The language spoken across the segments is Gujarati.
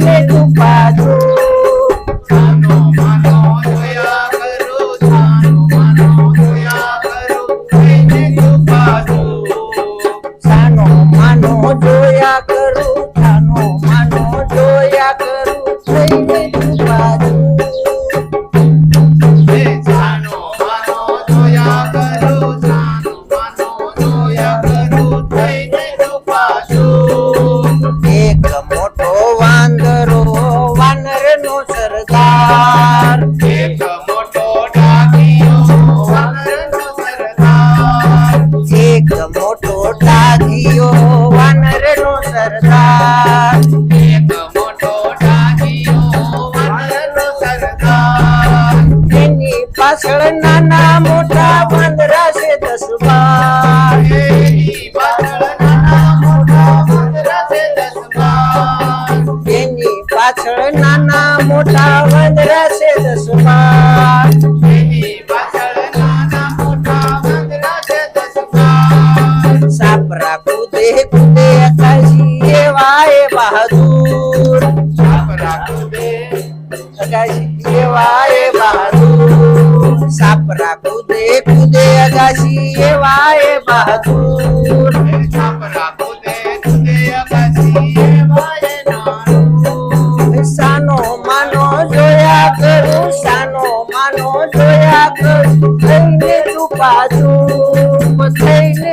educado મોટો ટાગીઓ વાનર નો સરદાર. એક મોટો ટાગીઓ વાનર નો સરદાર. એની પાછળ નાના મોટા વાંદરા છે દસ બાર. એની પાછળ નાના મોટા વાંદરા છે દસ બાર. એની પાછળ નાના મોટા कजिए वाए बहादुर। कजिए वाए बहादुर। सापरा कूदे कूदे अगाशिए वाए बहादुर। सापरा कूदे कूदे अगाशिए वाए नानू सानो मानो जोया करू सानो मानो जोया करू। थैने तू पाजू थैने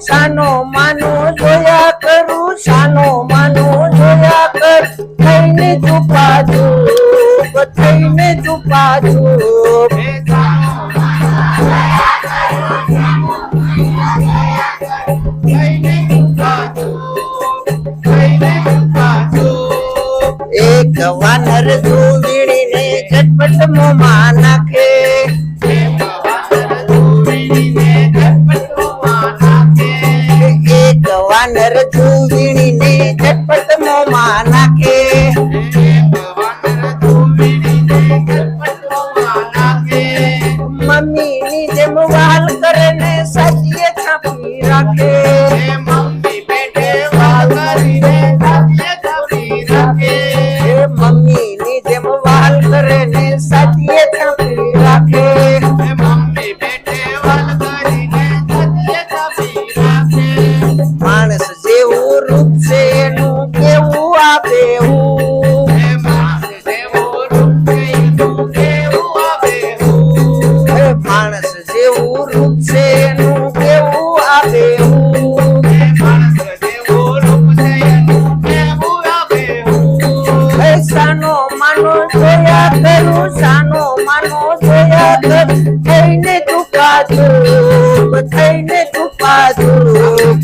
સાનો માનો જોયા કરું સાનો માનો જોયા કર. થઈને ચૂપાજુ થઈને ચૂપાજુ એક Deus. જોયા કરું સાનો માનો જોયા કર. થઈને તું થઈને તું પાછું.